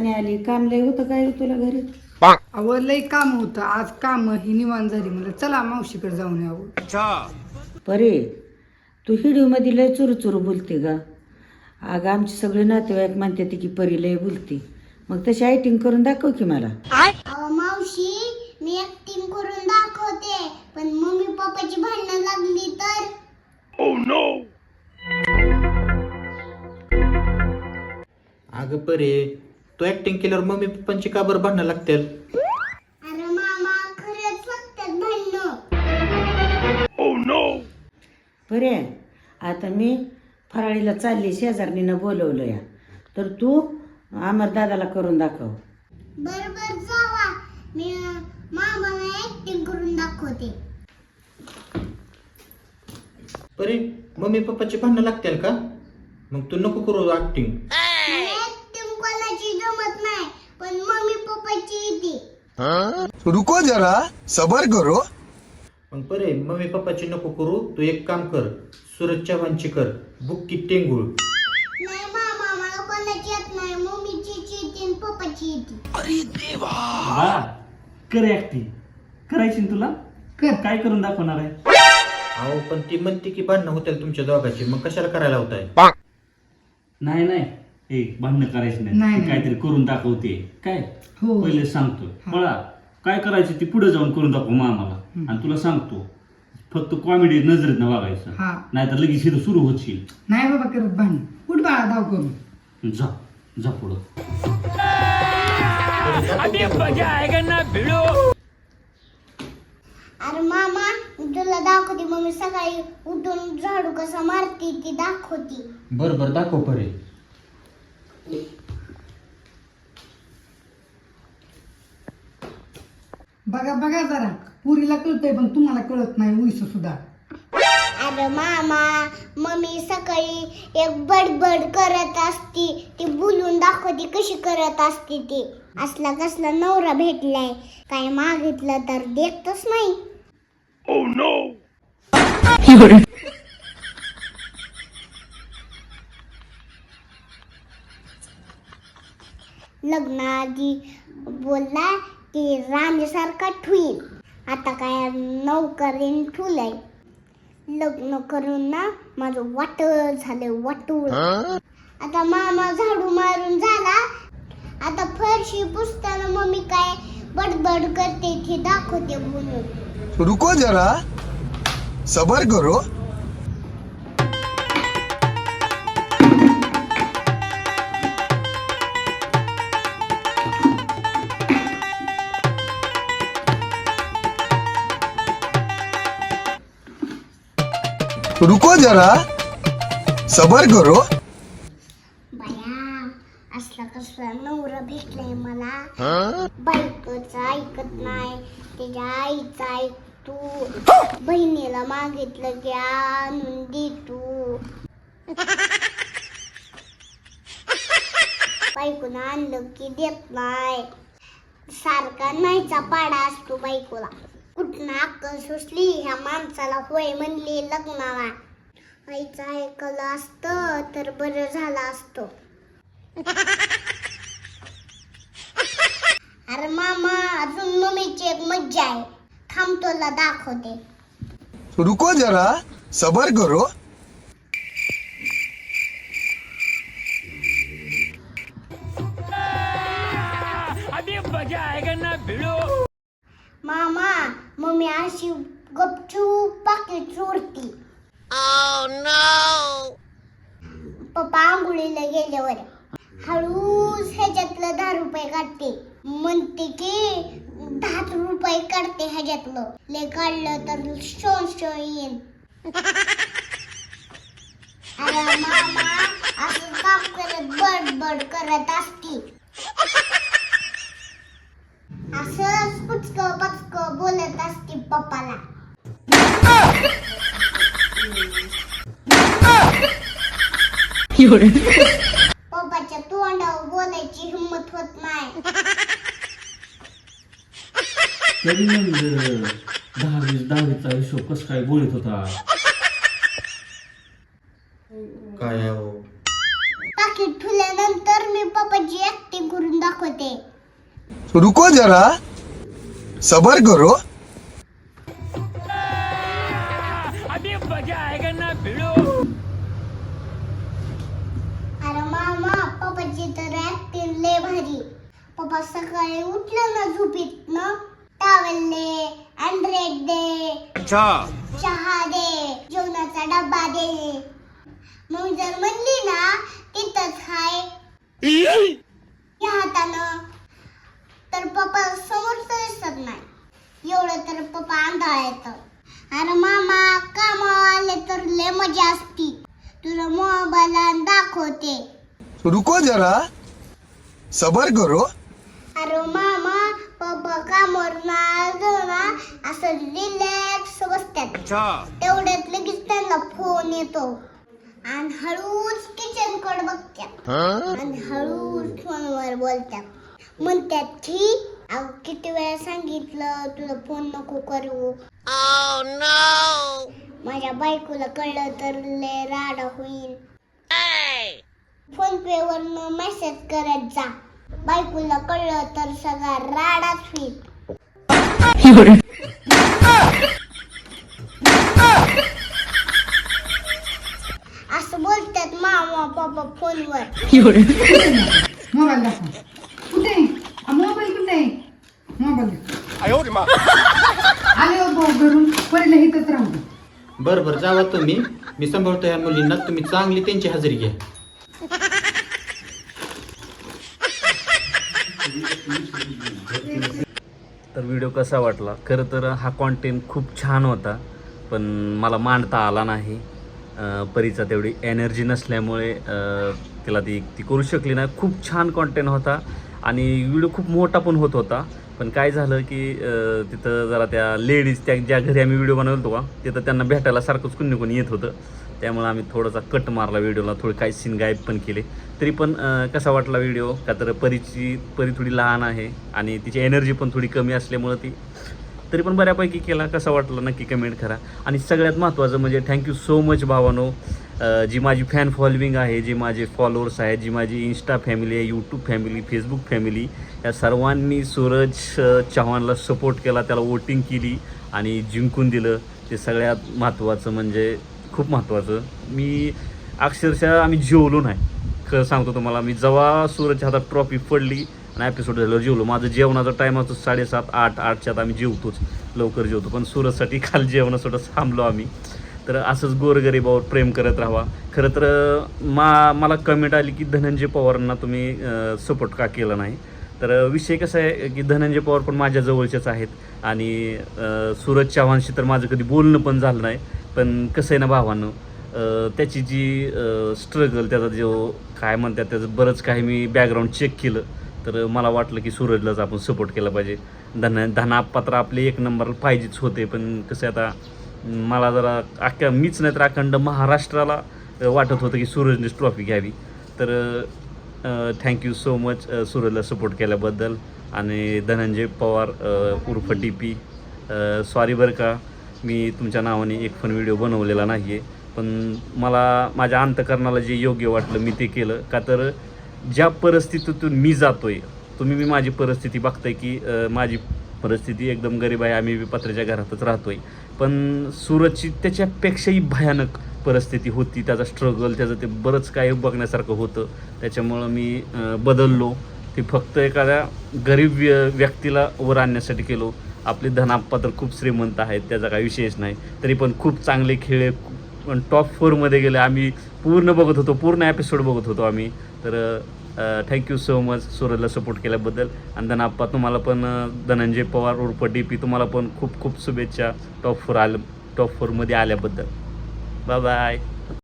दिवसाने आली. काम लय होतं काय तुला घरी? अहो लय काम होतं. आज काम ही निवांत झाली म्हणलं. चला मावशीकडे जाऊन यावं परे तू हिडीमध्ये लय चुरू चुरू बोलते गा. अगं आमचे सगळे नातेवाईक म्हणते ती की परी लय बोलते. मग तशी आयटिंग करून दाखव की मला. अहो मावशी मी ऍक्टिंग करून दाखवते. पण मम्मी पप्पाची भांडणं लागली तर? अगं परे तू ऍक्टिंग केल्यावर मम्मी पप्पांची का बरं भांडणं लागतील? अरे मामा खरंच लागतात भांडणं. परे आता मी फराळीला चालली शेजारणीनं बोलवलं या तर तू अमर दादाला करून दाखव. बर बर जावा. मी अं, मामाला ऍक्टिंग करून दाखवते. परे मम्मी पप्पाची भांडणं लागतील का? मग तू नको करू ऍक्टिंग मला ऍक्टिंग कोणाची जमत नाही पण मम्मी पप्पाची रुको जरा सबर करो. मग परे मम्मी पप्पाची नको करू. तू एक काम कर सूरज चव्हाणची कर. बुक्की टेंगुळ. नाही मामा मला कोणाची येत नाही. मम्मीची येते आणि पप्पाची येते. बा कर ऍक्टिंग करायची तुला? कर. काय करून दाखवणार आहे? अहो पण ती म्हणते की भांडणं होतील तुमच्या दोघांची. मग कशाला करायला होताय? नाही नाही. ए भांडणं करायची नाही, नाही नाही. काहीतरी करून दाखवते. काय? हो. पहिले सांगतो. बळा काय करायचं ती पुढे जाऊन करून दाखव मामाला आणि तुला सांगतो. फक्त कॉमेडी नजरेत न वागायचं. हा. नाहीतर लगेच इथं सुरू होशील. नाही बाबा करत भांडण उठ बाळा धाव करून. जा. जा पुढं. अरे मामा मी तुला दाखवते. मम्मी सकाळी उठून झाडू कसा मारते ती दाखवते. बर बर दाखव परे. बघा बघा जरा. पुरीला कळतंय पण तुम्हाला कळत नाही उईस सुद्धा. अरे मामा मम्मी सकाळी एक बडबड करत असती. ती बोलून दाखवते कशी करत असते ती. असला कसला नवरा भेटलाय. काय मागितलं तर देतच नाही. लग्नाआधी बोलला की राणीसारखा ठुईल आता काय नौकरीन ठुलय लग्न करून ना माझं वाटळ झालं वाटूळ. आता मामा झाडू मारून झाला. आता फरशी पुसताना मम्मी काय बडबड करते ते दाखवते बोलून रुको जरा. सबर करो. रुको जरा. सबर करो. बाया असला कसला नवरा भेटलाय मला. बायकोच ऐकत नाही त्याच्या आईचं ऐकतो बहिणीला मागितलं की आणून दे तू. बायकोनं आणलं की देत नाही. सारखा नाहीचा पाडा असतो बायकोला. कुठनं अक्कल सुचली ह्या माणसाला होय म्हणली लग्नाला. आईचं ऐकलं असतं तर बरं झालं असतं. अरे मामा अजून मम्मीची एक मज्जा आहे. थांब तुला दाखवते. रुको जरा सबर करो. मामा मम्मी अशी गपचूप पाकिट चोरती. पप्पा आंघोळीला गेल्यावर हळूच ह्याच्यातलं दहा रुपये काढते. म्हणते की दहा रुपये काढते ह्याच्यातलं. ले काढलं तर शोन शो येईन. अरे मामा असं काम करत बडबड करत असती. असंच पुचक पचक बोलत असते पप्पाला. पप्पाच्या तोंडावर बोलायची हिंमत होत नाही. तरी म्हणलं दहावी दहावीचा हिशोब कसं काय बोलत होता? काय अहो पाकिट ठुल्यानंतर मी पप्पाची ऍक्टिंग करून दाखव दाखवते. रुको जरा. सबर करो. अरे मामा पप्पाची तर ऍक्टिंग लय भारी. पप्पा सकाळी उठलं ना झोपीत ना? टावेल दे अँड्रेड दे. चहा दे जेवणाचा डब्बा दे. मग जर म्हणली ना तिथंच हाय. या हातानं. पप्पा समोर दिसत नाही. एवढं तर पप्पा आंधळा येतं. अरे मामा काम आले तर लय मजा असती. तुला मोबाईल दाखवते. रुको जरा. सबर करो. अरे मामा पप्पा कामावर आलो ना असं रिलॅक्स बसतात. तेवढ्यात लगेच त्यांना फोन येतो. आणि हळूच किचनकडे बघतात. आणि हळूच फोनवर बोलतात. म्हणतात की अहो किती वेळा सांगितलं तुला फोन नको करू. माझ्या बायकोला कळलं तर लय राडा होईल फोन पे वरनं मेसेज करत जा. बायकोला कळलं तर सगळा राडाच होईल. असं बोलतात मामा पप्पा फोनवर मोबाईल दाखव कुठे मोबाईल कुठे आहे आले हो भाऊ घरून. परीला इथंच राहू दे. बरं बरं जावा तुम्ही. मी सांभाळतो ह्या मुलींना. तुम्ही चांगली त्यांची हजेरी घ्या. तर व्हिडिओ कसा वाटला? खरं तर हा कॉन्टेंट खूप छान होता पण मला मांडता आला नाही. अं, परीचा तेवढी एनर्जी नसल्यामुळे अं, तिला ती ती करू शकली नाही. खूप छान कॉन्टेंट होता. आणि व्हिडिओ खूप मोठा पण होत होता. पण काय झालं की तिथं जरा त्या लेडीज त्या ज्या घरी आम्ही व्हिडिओ बनवलो होतो का तिथं त्यांना भेटायला सारखंच कुणी कोणी येत होतं. त्यामुळे आम्ही थोडासा कट मारला व्हिडिओला थोडे काही सीन गायब पण केले. तरी पण कसा वाटला व्हिडिओ? का तर परीची परी थोडी लहान आहे आणि तिची एनर्जी पण थोडी कमी असल्यामुळं ती तरी पण बऱ्यापैकी केला. कसा वाटला नक्की कमेंट करा. आणि सगळ्यात महत्त्वाचं म्हणजे थँक्यू सो मच भावानो. जी माझी फॅन फॉलोविंग आहे जी माझे फॉलोअर्स आहेत जी माझी इन्स्टा फॅमिली आहे यूट्यूब फॅमिली फेसबुक फॅमिली या सर्वांनी सूरज चव्हाणला सपोर्ट केला त्याला वोटिंग केली आणि जिंकून दिलं. ते सगळ्यात महत्त्वाचं म्हणजे खूप महत्त्वाचं मी अक्षरशः आम्ही जेवलो नाही. खरं सांगतो तुम्हाला मी जेव्हा सूरजच्या हातात ट्रॉफी पडली नाही एपिसोड झालं जेवलो. माझं जेवणाचा टाईम असतो साडेसात आठ आठच्यात आम्ही जेवतोच. लवकर जेवतो. पण सूरजसाठी काल जेवणासाठी थांबलो आम्ही. तर असंच गोरगरिबावर प्रेम करत राहावा. खरं तर मा मला कमेंट आली की धनंजय पवारांना तुम्ही सपोर्ट का केला नाही? तर विषय कसा आहे की धनंजय पवार पण माझ्या जवळचेच आहेत. आणि सूरज चव्हाणशी तर माझं कधी बोलणं पण झालं नाही. पण कसं आहे ना भावानं त्याची जी स्ट्रगल त्याचा जो काय म्हणतात त्याचं बरंच काही मी बॅकग्राऊंड चेक केलं. तर मला वाटलं की सूरजलाच आपण सपोर्ट केला पाहिजे. धन धनापात्र आपले एक नंबर पाहिजेच होते पण कसं आता मला जरा अख्ख्या मीच नाही तर अखंड महाराष्ट्राला वाटत होतं की सूरजनेच ट्रॉफी घ्यावी. तर थँक्यू सो मच सूरजला सपोर्ट केल्याबद्दल. आणि धनंजय पवार उर्फ डी पी सॉरी बरं का मी तुमच्या नावाने एक पण व्हिडिओ बनवलेला नाही आहे पण मला माझ्या अंतकरणाला जे योग्य वाटलं मी ते केलं. का तर ज्या परिस्थितीतून मी जातोय तुम्ही मी माझी परिस्थिती बघताय की माझी परिस्थिती एकदम गरीब आहे आम्ही बी पत्र्याच्या घरातच राहतोय. पण सूरजची त्याच्यापेक्षाही भयानक परिस्थिती होती त्याचा स्ट्रगल त्याचं ते बरंच काही बघण्यासारखं होतं. त्याच्यामुळं मी बदललो. ते फक्त एखाद्या गरीब व्य- व्यक्तीला वर आणण्यासाठी केलो. आपले धनाप्पा तर खूप श्रीमंत आहेत त्याचा काही विषयच नाही. तरी पण खूप चांगले खेळ पण टॉप फोरमध्ये गेले. आम्ही पूर्ण बघत होतो पूर्ण एपिसोड बघत होतो आम्ही. तर थँक्यू सो मच सूरजला सपोर्ट केल्याबद्दल. आणि धनाप्पा तुम्हाला पण धनंजय पवार उर्फ डी पी तुम्हाला पण खूप खूप शुभेच्छा टॉप फोर आल्या टॉप फोरमध्ये आल्याबद्दल. Bye bye